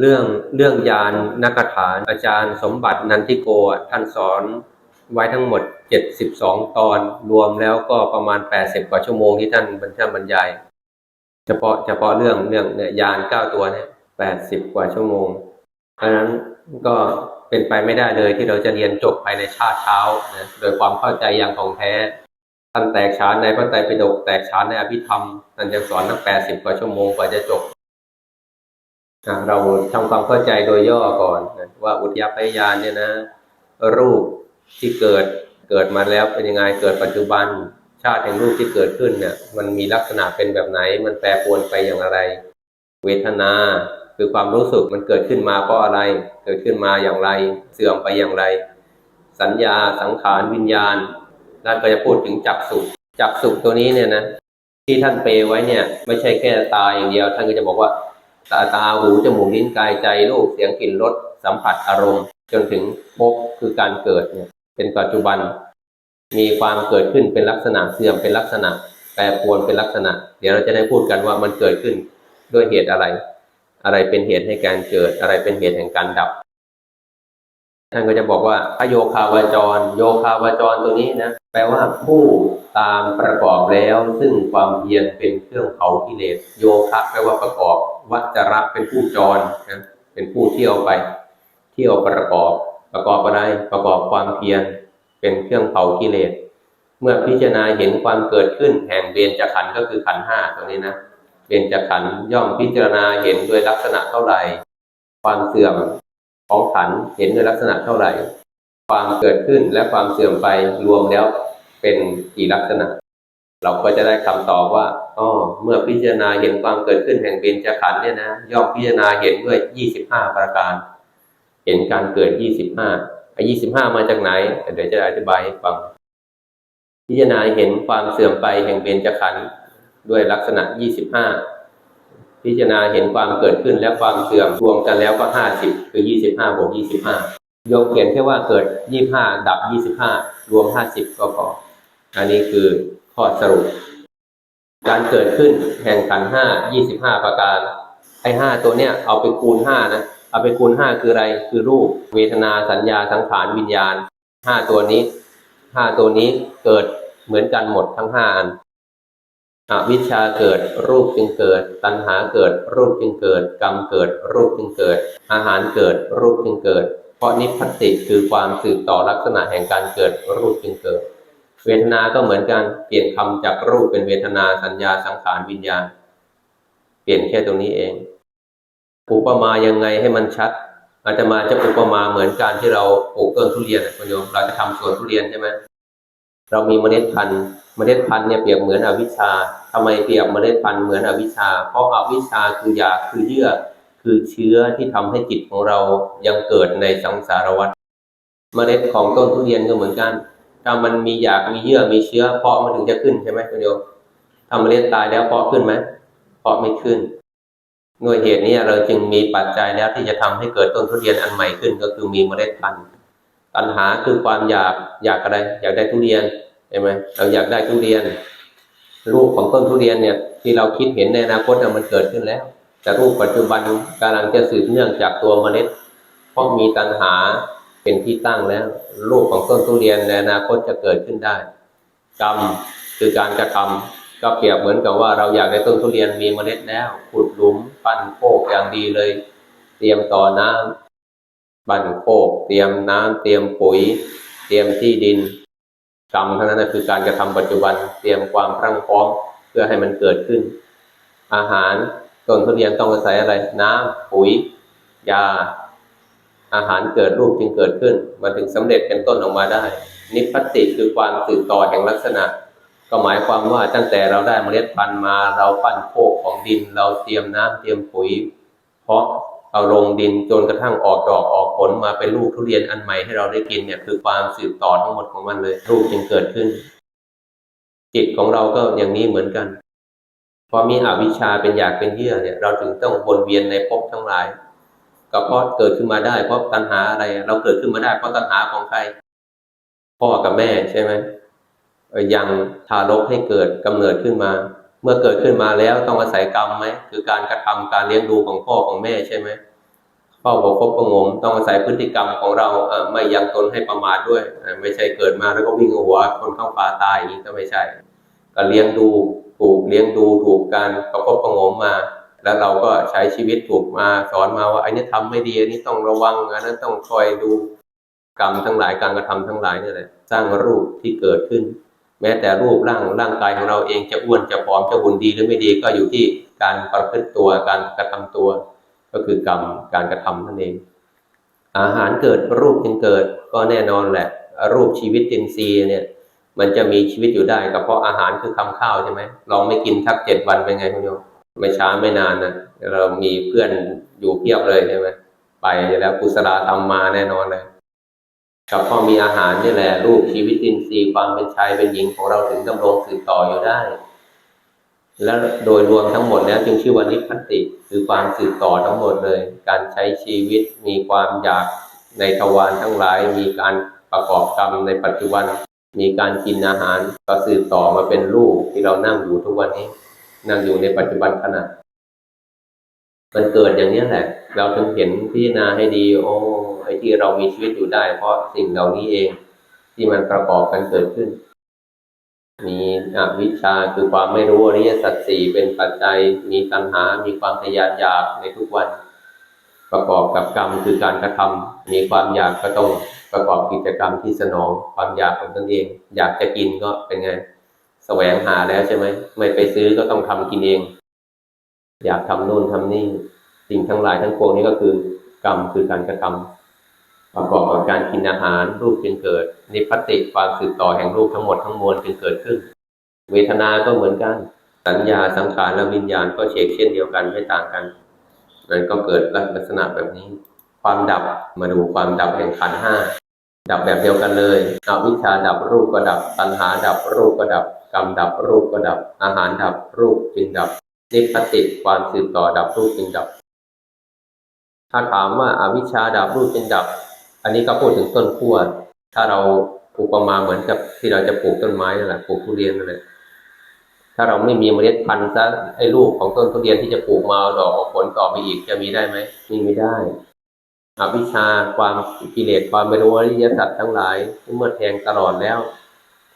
เรื่องเรื่องยานนักถาน อาจารย์สมบัตินันทิโกท่านสอนไว้ทั้งหมด 72 ตอนรวมแล้วก็ประมาณ 80 กว่าชั่วโมงที่ท่านบรรยายบรรยาย เฉพาะเฉพาะเรื่องเรื่องเนี่ยยาน9ตัวเนี่ย80กว่าชั่วโมงเพราะนั้นก็เป็นไปไม่ได้เลยที่เราจะเรียนจบภายในชาติเช้านะโดยความเข้าใจอย่างของแท้ท่านแตกฉานในพระไตรปิฎกแตกฉานในอภิธรรมท่านจะสอนตั้ง80กว่าชั่วโมงกว่าจะจบ เราทำความเข้าใจโดยย่อก่อนว่าอุทยพยานเนี่ยนะ รูปที่เกิดเกิดมาแล้วเป็นยังไงเกิดปัจจุบันชาติแห่งรูปที่เกิดขึ้นเนี่ย มันมีลักษณะเป็นแบบไหน มันแปรปรวนไปอย่างไร เวทนาคือความรู้สึกมันเกิดขึ้นมาเพราะอะไร เกิดขึ้นมาอย่างไร เสื่อมไปอย่างไร สัญญาสังขารวิญญาณนั่นก็จะพูดถึงจักสุจักสุตัวนี้เนี่ยนะที่ท่านเปไว้เนี่ย ไม่ใช่แค่ตาอย่างเดียว ท่านก็จะบอกว่า ตาตาหูจมูกลิ้นกายใจรูปเสียงกลิ่นรสสัมผัสอารมณ์ จนถึงภพคือการเกิดเนี่ยเป็นปัจจุบัน มีความเกิดขึ้นเป็นลักษณะเสื่อมเป็นลักษณะ แปรปรวนเป็นลักษณะ เดี๋ยวเราจะได้พูดกันว่ามันเกิดขึ้นด้วยเหตุอะไร อะไรเป็นเหตุให้การเกิดอะไรเป็นเหตุแห่งการดับท่านก็จะบอกว่าพระโยคาวาจร โยคาวาจรตรงนี้นะแปลว่าผู้ตามประกอบแล้ว ซึ่งความเพียรเป็นเครื่องเผากิเลสโยคะแปลว่าประกอบ วัจระเป็นผู้จรนะเป็นผู้เที่ยวไป เที่ยวประกอบประกอบอะไรประกอบความเพียรเป็นเครื่องเผากิเลสเมื่อพิจารณาเห็นความเกิดขึ้นแห่งเบญจขันธ์ก็คือขันธ์ห้าตัวนี้นะเบญจขันธ์ย่อมพิจารณาเห็นด้วยลักษณะเท่าไหร่ ความเสื่อมของขันธ์เห็นด้วยลักษณะเท่าไหร่ ความเกิดขึ้นและความเสื่อมไปรวมแล้วเป็นกี่ลักษณะ เราก็จะได้คำตอบว่าอ๋อเมื่อพิจารณาเห็นความเกิดขึ้นแห่งเบญจขันธ์เนี่ยนะย่อมพิจารณาเห็นด้วยยี่สิบห้าประการ เห็นการเกิดยี่สิบห้าไอ้ยี่สิบห้ามาจากไหนเดี๋ยวจะอธิบายให้ฟัง พิจารณาเห็นความเสื่อมไปแห่งเบญจขันธ์ด้วยลักษณะยี่สิบห้าพิจารณาเห็นความเกิดขึ้นและความเสื่อมรวมกันแล้วก็ห้าสิบคือยี่สิบห้าบวกยี่สิบห้าโยมเขียนแค่ว่าเกิดยี่ห้าดับยี่สิบห้ารวมห้าสิบก็พออันนี้คือ ข้อสรุป การเกิดขึ้นแห่งขันห้ายี่สิบห้าประการ ไอ้ห้าตัวเนี้ยเอาไปคูณห้านะเอาไปคูณห้าคืออะไร คือรูป เวทนาสัญญาสังขารวิญญาณห้าตัวนี้ห้าตัวนี้เกิดเหมือนกันหมดทั้งห้าอันอวิชชาเกิดรูปจึงเกิด ตัณหาเกิดรูปจึงเกิด กรรมเกิดรูปจึงเกิด อาหารเกิดรูปจึงเกิด เพราะนิพพติคือความสืบต่อลักษณะแห่งการเกิดรูปจึงเกิด เวทนา ก็เหมือนกันเปลี่ยนคำจากรูปเป็นเวทนาสัญญาสังขารวิญญาณ เปลี่ยนแค่ตรงนี้เอง อุปมายังไงให้มันชัด อาจจะมาจะอุปมาเหมือนการที่เราปลูกต้นทุเรียนคุณโยมเราจะทำสวนทุเรียนใช่ไหมเรามีเมล็ดพันธุ์เมล็ดพันธุ์เนี่ยเปรียบเหมือนอวิชชาทำไมเปรียบเมล็ดพันธุ์เหมือนอวิชชา เพราะอวิชชาคืออยากคือเยื่อคือเชื้อที่ทำให้จิตของเรายังเกิดในสังสารวัฏเมล็ดของต้นทุเรียนก็เหมือนกัน ถ้ามันมีอยากมีเยื่อมีเชื้อ เพาะมันถึงจะขึ้นใช่ไหมคุณโยมถ้าเมล็ดตายแล้วเพาะขึ้นไหมเพาะไม่ขึ้นด้วยเหตุนี้เราจึงมีปัจจัยแล้วที่จะทำให้เกิดต้นทุเรียนอันใหม่ขึ้นก็คือมีเมล็ดพันธุ์ตัณหาคือความอยากอยากอะไร อยากได้ทุเรียนใช่ไหมเราอยากได้ทุเรียน รูปของต้นทุเรียนเนี่ย ที่เราคิดเห็นในอนาคตมันเกิดขึ้นแล้ว แต่รูปปัจจุบันกำลังจะสืบเนื่องจากตัวเมล็ดเพราะมีตัณหา เป็นที่ตั้งแล้วรูปของต้นทุเรียนในอนาคตจะเกิดขึ้นได้ กรรมคือการกระทำก็เปรียบเหมือนกับว่าเราอยากได้ต้นทุเรียนมีเมล็ดแล้วขุดหลุมปั้นโคกอย่างดีเลย เตรียมต่อน้ำปั้นโคก เตรียมน้ำเตรียมปุ๋ย เตรียมที่ดิน กรรมเท่านั้นคือการกระทำปัจจุบัน เตรียมความพรั่งพร้อมเพื่อให้มันเกิดขึ้น อาหารต้นทุเรียนต้องอาศัยอะไร น้ำปุ๋ย ยา อาหารเกิดรูปจึงเกิดขึ้น มาถึงสำเร็จเป็นต้นออกมาได้ นิพพติคือความสืบต่อแห่งลักษณะ ก็หมายความว่าตั้งแต่เราได้เมล็ดพันธุ์มาเราปั้นโคกของดิน เราเตรียมน้ำเตรียมปุ๋ย เพราะเอาลงดินจนกระทั่งออกดอกออกผลมาเป็นลูกทุเรียนอันใหม่ให้เราได้กินเนี่ยคือความสืบต่อทั้งหมดของมันเลยรูปจึงเกิดขึ้น จิตของเราก็อย่างนี้เหมือนกันพอมีอวิชชาเป็นอยากเป็นเยื่อเนี่ยเราถึงต้องวนเวียนในภพทั้งหลาย ก็เพราะเกิดขึ้นมาได้ เพราะตัณหาอะไร เราเกิดขึ้นมาได้ เพราะตัณหาของใคร พ่อกับแม่ใช่ไหมยังทารกให้เกิดกำเนิดขึ้นมา เมื่อเกิดขึ้นมาแล้วต้องอาศัยกรรมไหมคือการกระทำการเลี้ยงดูของพ่อของแม่ใช่ไหมเฝ้าประคบประงมต้องอาศัยพฤติกรรมของเราเอ่อไม่ยังตนให้ประมาทด้วย ไม่ใช่เกิดมาแล้วก็วิ่งหัวคนเข้าป่าตายอย่างนี้ก็ไม่ใช่ ก็เลี้ยงดูถูกเลี้ยงดูถูกการประคบประงมมา แล้วเราก็ใช้ชีวิตถูกมาสอนมาว่าไอ้นี่ทำไม่ดีอันนี้ต้องระวังอันนั้นต้องคอยดูกรรมทั้งหลายการกระทำทั้งหลายนี่แหละสร้างรูปที่เกิดขึ้น แม้แต่รูปร่างร่างกายของเราเองจะอ้วนจะผอมจะหุ่นดีหรือไม่ดีก็อยู่ที่การประพฤติตัวการกระทำตัว ก็คือกรรมการกระทำนั่นเอง อาหารเกิดรูปจึงเกิดก็แน่นอนแหละ รูปชีวิตอินทรีย์เนี่ย มันจะมีชีวิตอยู่ได้ก็เพราะอาหารคือคำข้าวใช่ไหมลองไม่กินทักเจ็ดวันเป็นไงคุณโยม ไม่ช้าไม่นานนะเรามีเพื่อนอยู่เพียบเลยใช่ไหมไปแล้วกุศลธรรมมาแน่นอนเลยก็เพราะมีอาหารนี่แหละรูปชีวิตอินทรีย์ความเป็นชายเป็นหญิงของเราถึงดำรงสืบต่ออยู่ได้ และโดยรวมทั้งหมดแล้วจึงชื่อว่านิพพติ คือความสืบต่อทั้งหมดเลย การใช้ชีวิตมีความอยากในทวารทั้งหลาย มีการประกอบกรรมในปัจจุบัน มีการกินอาหารก็สืบต่อมาเป็นรูปที่เรานั่งอยู่ทุกวันนี้ นั่งอยู่ในปัจจุบันขณะมันเกิดอย่างนี้แหละ เราถึงเห็นพิจารณาให้ดี โอ้ไอ้ที่เรามีชีวิตอยู่ได้ เพราะสิ่งเหล่านี้เอง ที่มันประกอบกันเกิดขึ้น มีอวิชชาคือความไม่รู้อริยสัจสี่เป็นปัจจัย มีตัณหา มีความทะยานอยากในทุกวัน ประกอบกับกรรมคือการกระทำมีความอยากก็ต้องประกอบกิจกรรมที่สนอง ความอยากของตนเอง อยากจะกินก็เป็นไง แสวงหาแล้วใช่ไหมไม่ไปซื้อก็ต้องทำกินเอง อยากทำนู่นทำนี่ สิ่งทั้งหลายทั้งปวงนี้ก็คือกรรมคือการกระทำประกอบกับการกินอาหารรูปจึงเกิดนิพพติความสืบต่อแห่งรูปทั้งหมดทั้งมวลจึงเกิดขึ้น เวทนา ก็เหมือนกัน สัญญาสังขารและวิญญาณก็เฉกเช่นเดียวกันไม่ต่างกันนั้นก็เกิดลักษณะแบบนี้ ความดับมาดูความดับแห่งขันห้าดับแบบเดียวกันเลยอวิชชาดับรูปก็ดับตัณหาดับรูปก็ดับ กรรมดับรูปก็ดับ อาหารดับรูปจึงดับ นิพพติความสืบต่อดับรูปจึงดับ ถ้าถามว่าอาวิชชาดับรูปจึงดับ อันนี้ก็พูดถึงต้นขั้วถ้าเราอุปมาเหมือนกับที่เราจะปลูกต้นไม้นั่นแหละปลูกทุเรียนนั่นแหละถ้าเราไม่มีเมล็ดพันธุ์ซะไอ้ลูกของต้นทุเรียนที่จะปลูกมาดอกออกผลต่อไปอีกจะมีได้ไหมมีไม่ได้อวิชชาความกิเลสความไม่รู้อริยสัจทั้งหลายเมื่อแทงตลอดแล้ว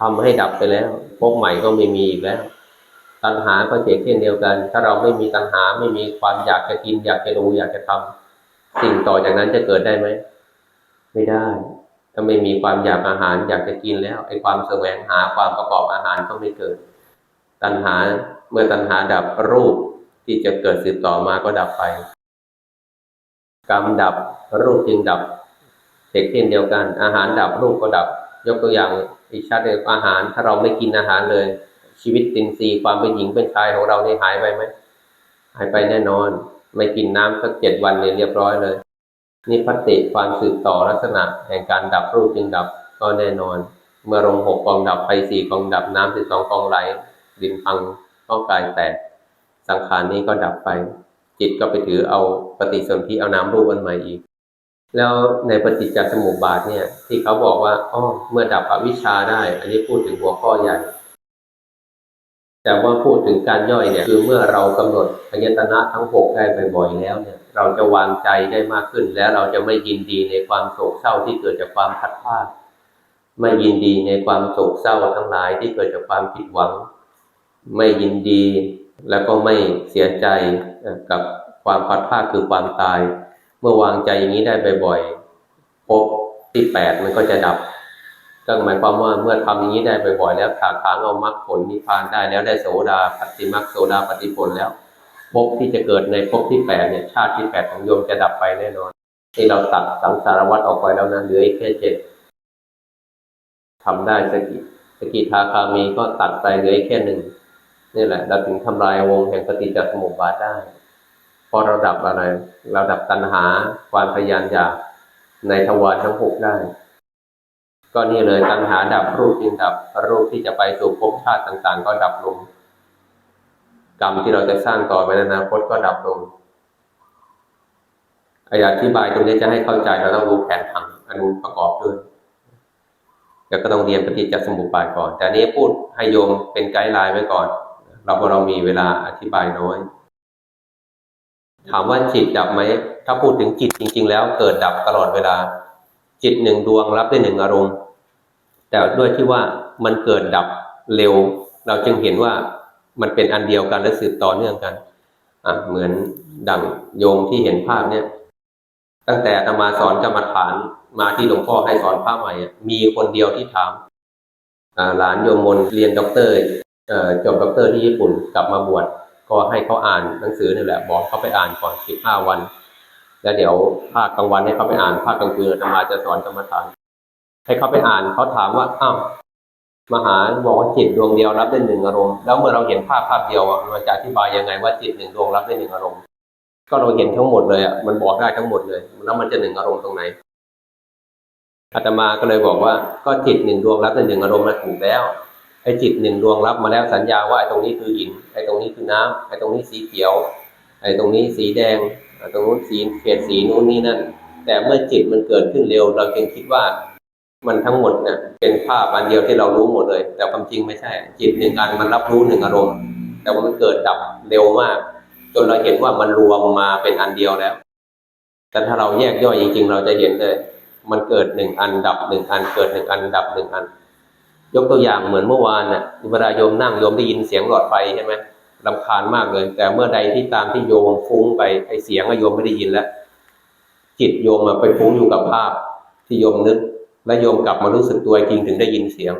ทำให้ดับไปแล้วพบใหม่ก็ไม่มีอีกแล้ว ตัณหาก็เช่นเดียวกัน ถ้าเราไม่มีตัณหาไม่มีความอยากจะกิน อยากจะรู้อยากจะทำสิ่งต่อจากนั้นจะเกิดได้ไหมไม่ได้ ถ้าไม่มีความอยากอาหาร อยากจะกินแล้วไอ้ความแสวงหาความประกอบอาหารก็ไม่เกิด ตัณหาเมื่อตัณหาดับรูปที่จะเกิดสืบต่อมาก็ดับไปกรรมดับรูปจึงดับเด็กเช่นเดียวกัน อาหารดับรูปก็ดับ ยกตัวอย่าง อีกชัดเลยอาหาร ถ้าเราไม่กินอาหารเลย ชีวิตตินทรีความเป็นหญิงเป็นชายของเราเนี่หายไปไหมหายไปแน่นอน ไม่กินน้ำสักเจ็ดวันเนี่ยเรียบร้อยเลยนี่พัติความสืบต่อลักษณะแห่งการดับรูปจึงดับก็แน่นอน เมื่อลงหกกองดับไฟสี่กองดับน้ำสิบสองกองไหลดินพังก็กายแตกสังขารนี้ก็ดับไป จิตก็ไปถือเอาปฏิสนธิเอาน้ำรูปอันใหม่อีก แล้วในปฏิจจสมุปบาทเนี่ย ที่เขาบอกว่าอ๋อเมื่อดับอวิชชาได้ อันนี้พูดถึงหัวข้อใหญ่ แต่ว่าพูดถึงการย่อยเนี่ย คือเมื่อเรากำหนดพยตนะทั้งหกได้บ่อยๆแล้วเนี่ย เราจะวางใจได้มากขึ้น และเราจะไม่ยินดีในความโศกเศร้าที่เกิดจากความพัดพลาดไม่ยินดีในความโศกเศร้าทั้งหลายที่เกิดจากความผิดหวัง ไม่ยินดีแล้วก็ไม่เสียใจกับความพัดพลาดคือความตาย เมื่อวางใจอย่างนี้ได้บ่อยๆภพที่แปดมันก็จะดับก็หมายความว่าเมื่อทำอย่างนี้ได้บ่อยๆแล้วถากถางเอามรรคผลนิพพานได้แล้วได้โสดาปฏิมรรคโสดาปฏิผลแล้วภพที่จะเกิดในภพที่แปดเนี่ยชาติที่แปดของโยมจะดับไปแน่นอนที่เราตัดสังสารวัฏออกไปแล้วนะเหลืออีกแค่เจ็ดทำได้สกิสกิทาคามีก็ตัดไปเหลืออีกแค่หนึ่งนี่แหละเราถึงทำลายวงแห่งปฏิจจสมุปบาทได้ พอเราดับอะไร เราดับตัณหาความพยายามอยากในทวารทั้งหกได้ ก็นี่เลยตัณหาดับรูปจึงดับรูปที่จะไปสู่ภพชาติต่าง ๆ ก็ดับลงกรรมที่เราจะสร้างต่อไปในอนาคตก็ดับลงอธิบายตรงนี้จะให้เข้าใจเราต้องรู้แผนผังอนุประกอบด้วยแล้วก็ต้องเรียนปฏิจจสมุปบาทก่อน แต่นี้พูดให้โยมเป็นไกด์ไลน์ไว้ก่อน เราพอเรามีเวลาอธิบายน้อย ถามว่าจิตดับไหม ถ้าพูดถึงจิตจริง ๆ แล้วเกิดดับตลอดเวลา จิตหนึ่งดวงรับได้หนึ่งอารมณ์ แต่ด้วยที่ว่ามันเกิดดับเร็ว เราจึงเห็นว่ามันเป็นอันเดียวกันและสืบต่อเนื่องกันอะเหมือนดังโยมที่เห็นภาพเนี่ย ตั้งแต่อาตมาสอนกรรมฐานมาที่หลวงพ่อให้สอนภาพใหม่อะมีคนเดียวที่ถามหลานโยมมนเรียนด็อกเตอร์จบด็อกเตอร์ที่ญี่ปุ่นกลับมาบวช ก็ให้เขาอ่านหนังสือนี่แหละบอกเขาไปอ่านก่อนสิบห้าวัน แล้วเดี๋ยวภาคกลางวันให้เขาไปอ่านภาคกลางคืนอาตมาจะสอนกรรมฐาน ให้เขาไปอ่านเขาถามว่าอ้าวมหาบอกว่าจิตดวงเดียวรับได้หนึ่งอารมณ์แล้วเมื่อเราเห็นภาพภาพเดียวอะมันจะอธิบายยังไงว่าจิตหนึ่งดวงรับได้หนึ่งอารมณ์ก็เราเห็นทั้งหมดเลยอะมันบอกได้ทั้งหมดเลยแล้วมันจะหนึ่งอารมณ์ตรงไหนอาตมาก็เลยบอกว่าก็จิตหนึ่งดวงรับได้หนึ่งอารมณ์มาถูกแล้ว ไอ้จิตหนึ่งดวงรับมาแล้วสัญญาว่าไอ้ตรงนี้คือหิน ไอ้ตรงนี้คือน้ำไอ้ตรงนี้สีเขียว ไอ้ตรงนี้สีแดงไอ้ตรงนู้นสีเขตสีนู้นนี่นั่น แต่เมื่อจิตมันเกิดขึ้นเร็ว เราจึงคิดว่ามันทั้งหมดเนี่ยเป็นภาพอันเดียวที่เรารู้หมดเลย แต่ความจริงไม่ใช่ จิตหนึ่งอันมันรับรู้หนึ่งอารมณ์ แต่ว่ามันเกิดดับเร็วมาก จนเราเห็นว่ามันรวมมาเป็นอันเดียวแล้ว แต่ถ้าเราแยกย่อยจริงๆ เราจะเห็นเลย มันเกิดหนึ่งอันดับหนึ่งอัน เกิดหนึ่งอันดับหนึ่งอัน ยกตัวอย่างเหมือนเมื่อวานน่ะเวลาโยมนั่งโยมได้ยินเสียงหลอดไฟใช่ไหมรำคาญมากเลย แต่เมื่อใดที่ตามที่โยมฟุ้งไปไอเสียงอะโยมไม่ได้ยินแล้ว จิตโยมอะไปฟุ้งอยู่กับภาพที่โยมนึก และโยมกลับมารู้สึกตัวจริงถึงได้ยินเสียง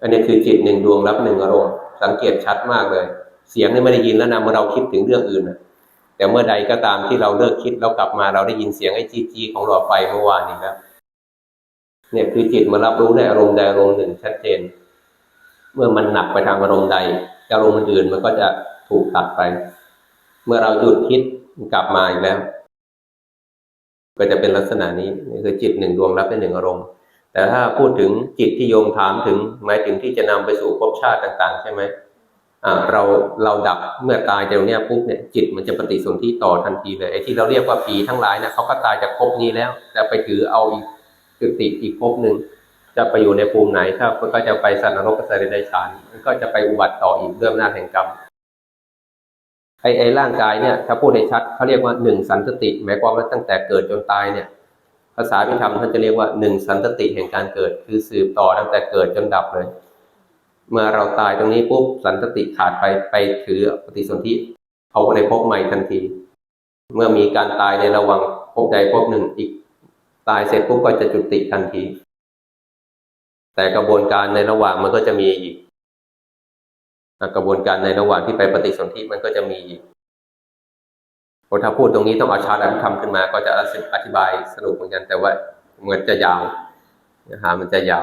อันนี้คือจิตหนึ่งดวงรับหนึ่งอารมณ์สังเกตชัดมากเลย เสียงนี่ไม่ได้ยินแล้วนะเมื่อเราคิดถึงเรื่องอื่นนะแต่เมื่อใดก็ตามที่เราเลิกคิดเรากลับมาเราได้ยินเสียงไอ้จีจีของหลอดไฟเมื่อวานนี้แล้ว เนี่ยคือจิตมารับรู้ในอารมณ์ใดอารมณ์หนึ่งชัดเจน เมื่อมันหนักไปทางอารมณ์ใด อารมณ์อื่นมันก็จะถูกตัดไป เมื่อเราหยุดคิดกลับมาอีกแล้ว ก็จะเป็นลักษณะนี้นี่คือจิตหนึ่งดวงรับเป็นหนึ่งอารมณ์ แต่ถ้าพูดถึงจิตที่โยมถามถึงหมายถึงที่จะนำไปสู่ภพชาติต่าง ๆ ใช่ไหมอ่าเราเราดับเมื่อตายจากเนี้ยปุ๊บเนี่ยจิตมันจะปฏิสนธิต่อทันทีเลยไอ้ที่เราเรียกว่าผีทั้งหลายเนี่ยเขาก็ตายจากภพนี้แล้ว แต่ไปถือเอาอีก จุติอีกภพหนึ่งจะไปอยู่ในภูมิไหนถ้าก็จะไปสัตว์นรกสัตว์เดรัจฉานมันก็จะไปอุบัติต่ออีกเรื่องหน้าแห่งกรรมไอ้ไอ้ร่างกายเนี่ยถ้าพูดให้ชัดเขาเรียกว่าหนึ่งสันตติหมายความว่าตั้งแต่เกิดจนตายเนี่ย ภาษาพิธรรมท่านจะเรียกว่าหนึ่งสันตติแห่งการเกิด คือสืบต่อตั้งแต่เกิดจนดับเลย เมื่อเราตายตรงนี้ปุ๊บสันตติขาดไปไปถือปฏิสนธิเอาในภพใหม่ทันที เมื่อมีการตายในระหว่างภพใดภพหนึ่งอีก ตายเสร็จปุ๊บก็จะจุติทันที แต่กระบวนการในระหว่างมันก็จะมีอีกกระบวนการในระหว่างที่ไปปฏิสนธิมันก็จะมีอีกพอถ้าพูดตรงนี้ต้องเอาชาร์ตอภิธรรมขึ้นมา ก็จะอธิบายสนุกเหมือนกัน แต่ว่าเหมือนจะยาวนะฮะมันจะยาว